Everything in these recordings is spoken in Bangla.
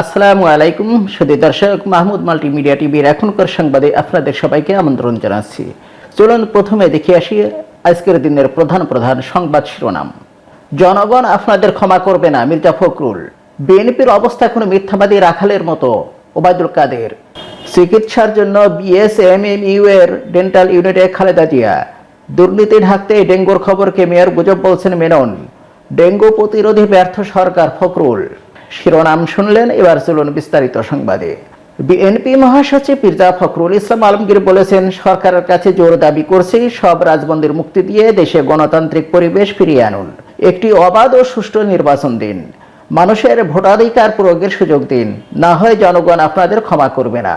আসসালামু আলাইকুম সুদী দর্শক, মাহমুদ মাল্টিমিডিয়া টিভির এখনকার সংবাদে আপনাদের সবাইকে আমন্ত্রণ জানাচ্ছি। চলুন প্রথমে দেখে আসি আজকের দিনের প্রধান প্রধান সংবাদ শিরোনাম। জনগণ আপনাদের ক্ষমা করবে না, মির্জা ফখরুল। বিএনপির অবস্থা এখন মিথ্যাবাদী রাখালের মতো, ওবায়দুল কাদের। চিকিৎসার জন্য বিএসএমএমইউ এর ডেন্টাল ইউনিটে খালেদা জিয়া। দুর্নীতি ঢাকতে ডেঙ্গুর খবরকে মেয়র গুজব বলছেন মেনন। ডেঙ্গু প্রতিরোধী ব্যর্থ সরকার ফখরুল। শিরোনাম শুনলেন, এবার চলুন বিস্তারিত সংবাদে। বিএনপি মহাসচিব মির্জা ফখরুল ইসলাম আলমগীর বলেছেন, সরকারের কাছে জোর দাবি করছি, সব রাজবন্দির মুক্তি দিয়ে দেশে গণতান্ত্রিক পরিবেশ ফিরিয়ে আনুন। একটি অবাধ ও সুষ্ঠু নির্বাচন দিন। মানুষের ভোটাধিকার প্রয়োগের সুযোগ দিন। না হয় জনগণ আপনাদের ক্ষমা করবে না।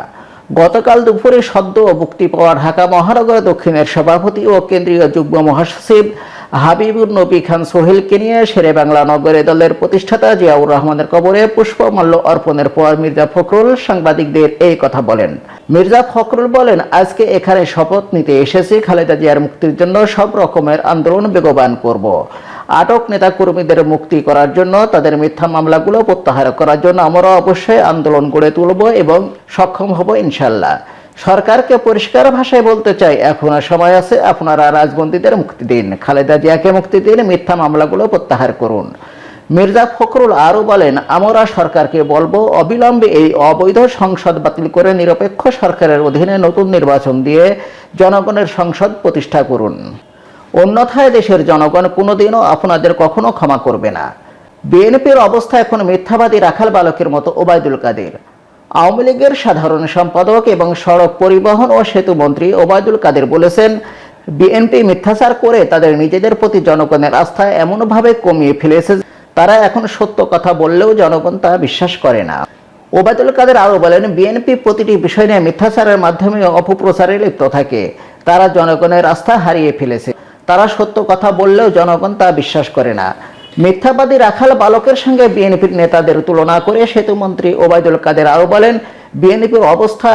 গতকাল দুপুরে সদ্য মুক্তি পাওয়া ঢাকা মহানগর দক্ষিণের সভাপতি ও কেন্দ্রীয় যুগ্ম মহাসচিব হাবিবুর নবী খান সোহেলকে নিয়ে শেরে বাংলা নগরে দলের প্রতিষ্ঠাতা জিয়াউর রহমানের কবরে পুষ্পমাল্য অর্পণের পর মির্জা ফখরুল সাংবাদিকদের এই কথা বলেন। মির্জা ফখরুল বলেন, আজকে এখানে শপথ নিতে এসেছি, খালেদা জিয়ার মুক্তির জন্য সব রকমের আন্দোলন বেগবান করব। আটক নেতা কর্মীদের মুক্তি করার জন্য, তাদের মিথ্যা মামলাগুলো প্রত্যাহার করার জন্য আমরা অবশ্যই আন্দোলন গড়ে তুলব এবং সক্ষম হব ইনশাল্লাহ সরকারকে পরিষ্কার ভাষায় বলতে চাই, এখনও সময় আছে, আপনারা রাজবন্দীদের মুক্তি দিন। খালেদা জিয়াকে মুক্তি দিন, মিথ্যা মামলাগুলো প্রত্যাহার করুন। মির্জা ফখরুল আরও বলেন, আমরা সরকারকে বলব, অবিলম্বে এই অবৈধ সংসদ বাতিল করে নিরপেক্ষ সরকারের অধীনে নতুন নির্বাচন দিয়ে জনগণের সংসদ প্রতিষ্ঠা করুন। অন্যথায় দেশের জনগণ কোনোদিনও আপনাদের কখনো ক্ষমা করবে না। বিএনপির অবস্থা এখন মিথ্যাবাদী রাখাল বালকের মতো ওবায়দুল কাদের। আওয়ামী লীগের সাধারণ সম্পাদক এবং সড়ক পরিবহন ও সেতু মন্ত্রী ওবায়দুল কাদের বলেছেন, বিএনপি মিথ্যাচার করে তাদের নিজেদের প্রতি জনগণের আস্থা এমনভাবে কমিয়ে ফেলেছে, তারা এখন সত্য কথা বললেও জনগণ তা বিশ্বাস করে না। ওবায়দুল কাদের আরও বলেন, বিএনপি প্রতিটি বিষয় নিয়ে মিথ্যাচারের মাধ্যমে অপপ্রচারে লিপ্ত থাকে। তারা জনগণের আস্থা হারিয়ে ফেলেছে। তারা সত্য কথা বললেও জনগণ তা বিশ্বাস করে না। মিথ্যাবাদী রাখাল বালকের সঙ্গে বিএনপির নেতাদের তুলনা করে সেতুমন্ত্রী ওবায়দুল কাদের আরও বলেন বিএনপির অবস্থা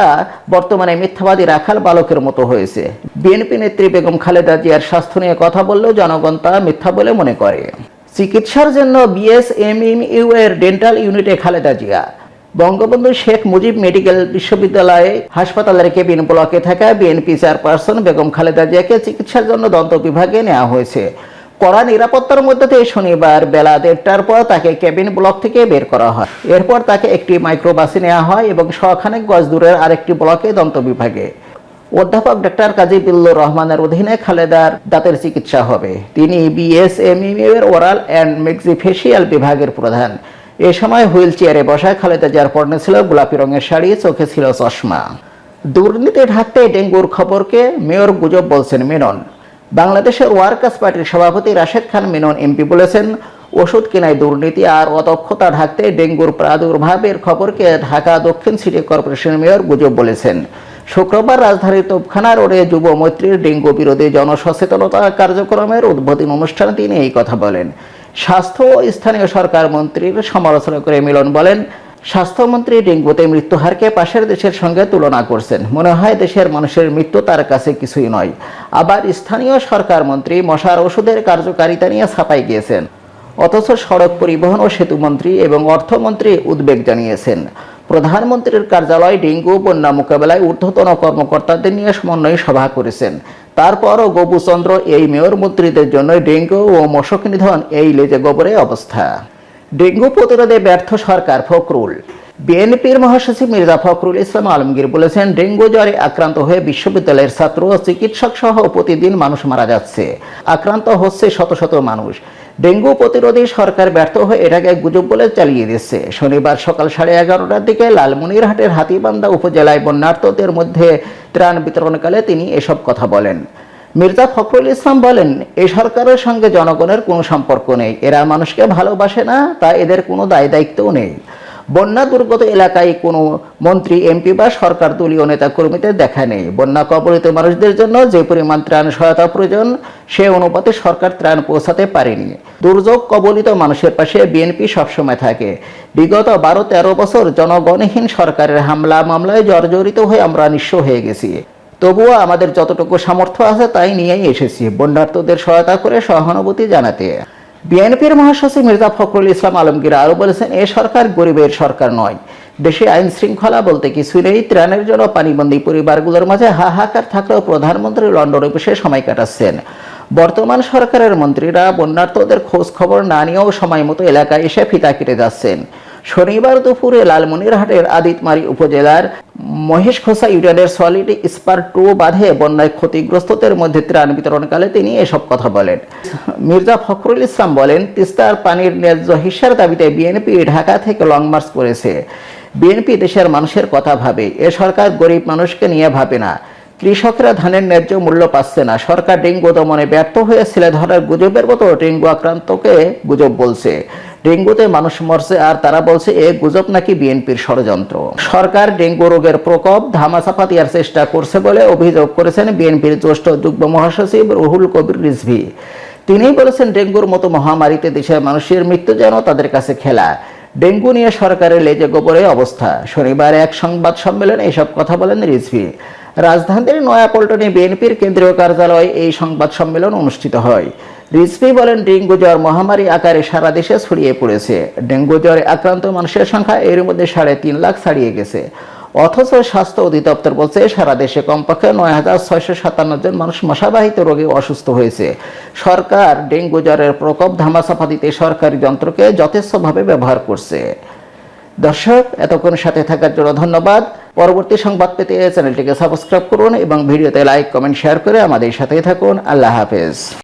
বর্তমানে মিথ্যাবাদী রাখাল বালকের মতো হয়েছে। বিএনপি নেত্রী বেগম খালেদা জিয়ার স্বাস্থ্য নিয়ে কথা বললেও জনগণ তা মিথ্যা বলে মনে করে। চিকিৎসার জন্য বিএসএমইউ এর ডেন্টাল ইউনিটে খালেদা জিয়া। বঙ্গবন্ধু শেখ মুজিব মেডিকেল বিশ্ববিদ্যালয়ে হাসপাতালের কেবিন ব্লকে থাকা বিএনপি চেয়ারপারসন বেগম খালেদা জিয়াকে চিকিৎসার জন্য দন্ত বিভাগে নেওয়া হয়েছে। কড়া নিরাপত্তার মধ্যে দিয়ে শনিবার বেলা দেড়টার পর তাকে কেবিন ব্লক থেকে বের করা হয়। এরপর তাকে একটি মাইক্রোবাসে নেওয়া হয় এবং শখানেক গজ দূরের আরেকটি ব্লকে দন্ত বিভাগে। অধ্যাপক ডক্টর কাজী বিল্লুর রহমানের অধীনে খালেদার দাঁতের চিকিৎসা হবে। তিনি বিএসএমইউ এর ওরাল অ্যান্ড মেক্সিফেশিয়াল বিভাগের প্রধান। এ সময় হুইল চেয়ারে বসা খালেদা জিয়ার পরনে ছিল গোলাপি রঙের শাড়ি, চোখে ছিল চশমা। দুর্নীতি ঢাকতে ডেঙ্গুর খবরকে মেয়র গুজব বলছেন মেনন। বাংলাদেশের ওয়ার্কার্স পার্টির সভাপতি রাশেদ খান মেনন এমপি বলেছেন, ওষুধ কেনায় দুর্নীতি আর অদক্ষতা ঢাকতে ডেঙ্গুর প্রাদুর্ভাবের খবরকে ঢাকা দক্ষিণ সিটি কর্পোরেশনের মেয়র গুজব বলেছেন। শুক্রবার রাজধানীর তোপখানা রোডে যুব মৈত্রীর ডেঙ্গু বিরোধী জনসচেতনতা কার্যক্রমের উদ্বোধনী অনুষ্ঠানে তিনি এই কথা বলেন। স্বাস্থ্য ও স্থানীয় সরকার মন্ত্রীর সমালোচনা করে মিলন বলেন স্বাস্থ্যমন্ত্রী ডেঙ্গুতে মৃত্যুহারকে পাশের দেশের সঙ্গে তুলনা করছেন। মনে হয় দেশের মানুষের মৃত্যু তার কাছে কিছুই নয়। আবার স্থানীয় সরকার মন্ত্রী মশার ওষুধের কার্যকারিতা নিয়ে ছাপাই গিয়েছেন। অথচ সড়ক পরিবহন ও সেতু মন্ত্রী এবং অর্থমন্ত্রী উদ্বেগ জানিয়েছেন। প্রধানমন্ত্রীর কার্যালয় ডেঙ্গু বন্যা মোকাবেলায় ঊর্ধ্বতন কর্মকর্তাদের নিয়ে সমন্বয় সভা করেছেন। তারপরও গবুচন্দ্র এই মেয়র মন্ত্রীদের জন্য ডেঙ্গু ও মশক নিধন এই লেজে গোবরে অবস্থা। ডেঙ্গু প্রতিরোধে ব্যর্থ সরকার ফখরুল। বিএনপির মহাসচিব মির্জা ফখরুল ইসলাম আলমগীর বলেছেন, ডেঙ্গু জ্বরে আক্রান্ত হয়ে বিশ্ববিদ্যালয়ের ছাত্র চিকিৎসক সহ প্রতিদিন মানুষ মারা যাচ্ছে। আক্রান্ত হচ্ছে শত শত মানুষ। ডেঙ্গু প্রতিরোধে সরকার ব্যর্থ হয়ে এটাকে গুজব বলে চালিয়ে দিচ্ছে। শনিবার সকাল সাড়ে এগারোটার দিকে লালমনিরহাটের হাতিবান্ধা উপজেলায় বন্যার্থদের মধ্যে ত্রাণ বিতরণকালে তিনি এসব কথা বলেন। মির্জা ফখরুল ইসলাম বলেন এই সরকারের সঙ্গে জনগণের কোনো সম্পর্ক নেই। এরা মানুষকে ভালোবাসে না, তাই এদের কোনো দায় দায়িত্বও নেই। বন্যা দুর্গত এলাকায় কোনো মন্ত্রী, এমপি বা সরকার দলীয় নেতা কর্মীদের দেখা নেই। বন্যা কবলিত মানুষদের জন্য যে পরিমাণ ত্রাণ সহায়তা প্রয়োজন, সে অনুপাতে সরকার ত্রাণ পৌঁছাতে পারেনি। দুর্যোগ কবলিত মানুষের পাশে বিএনপি সবসময় থাকে। বিগত বারো তেরো বছর জনগণহীন সরকারের হামলা মামলায় জর্জরিত হয়ে আমরা নিঃস্ব হয়ে গেছি। তবুও আমাদের যতটুকু সামর্থ্য আছে তাই নিয়েই এসেছি। বন্যার্থদের সহায়তা করে সহানুভূতি জানাতে। বিএনপির মহাসচিব মির্জা ফখরুল ইসলাম আলমগীর আরও বলেছেন, এ সরকার গরিবের সরকার নয়। দেশে আইন শৃঙ্খলা বলতে কিছুই নেই। ত্রাণের জন্য পানিবন্দী পরিবারগুলোর মাঝে হাহাকার থাকলেও প্রধানমন্ত্রী লন্ডনে বসে সময় কাটাচ্ছেন। বর্তমান সরকারের মন্ত্রীরা বন্যার্থদের খোঁজ খবর না নিয়েও সময় মতো এলাকায় এসে ফিতা কেটে যাচ্ছেন। শনিবার দুপুরে লালমনিরহাটের আদিতমারি উপজেলার মহেশখোসা ইউনিয়নের সলিড স্পার টু বাঁধে বন্যায় ক্ষতিগ্রস্তদের মধ্যে ত্রাণ বিতরণকালে তিনি এসব কথা বলেন। মির্জা ফখরুল ইসলাম বলেন, তিস্তার পানির ন্যায্য হিস্যার দাবিতে বিএনপি ঢাকা থেকে লং মার্চ করেছে। বিএনপি দেশের মানুষের কথা ভাবে, এ সরকার গরিব মানুষকে নিয়ে ভাবে না। কৃষকরা ধানের ন্যায্য মূল্য পাচ্ছে না। সরকার ডেঙ্গু দমনে ব্যর্থ হয়ে ছেলে ধরার গুজবের মতো ডেঙ্গু আক্রান্তকে গুজব বলছে। ডেঙ্গুতে মানুষ মরছে আর তারা বলছে এ গুজব নাকি বিএনপির ষড়যন্ত্র। সরকার ডেঙ্গু রোগের প্রকোপ ধামাচাপা দেওয়ার চেষ্টা করছে বলে অভিযোগ করেছেন বিএনপির জ্যেষ্ঠ যুগ্ম মহাসচিব রুহুল কবির রিজভি। তিনি বলেছেন ডেঙ্গুর মতো মহামারীতে দেশের মানুষের মৃত্যু যেন তাদের কাছে খেলা। ডেঙ্গু নিয়ে সরকারের লেজে গোবরে অবস্থা। শনিবার এক সংবাদ সম্মেলনে এসব কথা বলেন রিজভি। রাজধানীর নয়াপল্টনে বিএনপির কেন্দ্রীয় কার্যালয়ে এই সংবাদ সম্মেলন অনুষ্ঠিত হয়। রিজভি বলেন, ডেঙ্গু জ্বর মহামারী আকারে সারা দেশে ছড়িয়ে পড়েছে। ডেঙ্গু জ্বরে আক্রান্ত মানুষের সংখ্যা এর মধ্যে সাড়ে তিন লাখ ছাড়িয়ে গেছে। অথচ স্বাস্থ্য অধিদপ্তর বলছে, সারা দেশে কমপক্ষে নয় হাজার ছয়শো সাতান্ন জন মানুষ মশাবাহিত রোগে অসুস্থ হয়েছে। সরকার ডেঙ্গু জ্বরের প্রকোপ ধামাচাপা দিতে সরকারি যন্ত্রকে যথেষ্টভাবে ব্যবহার করছে। দর্শক এতক্ষণ সাথে থাকার জন্য ধন্যবাদ। পরবর্তী সংবাদ পেতে চ্যানেলটিকে সাবস্ক্রাইব করুন এবং ভিডিওতে লাইক, কমেন্ট, শেয়ার করে আমাদের সাথেই থাকুন। আল্লাহ হাফেজ।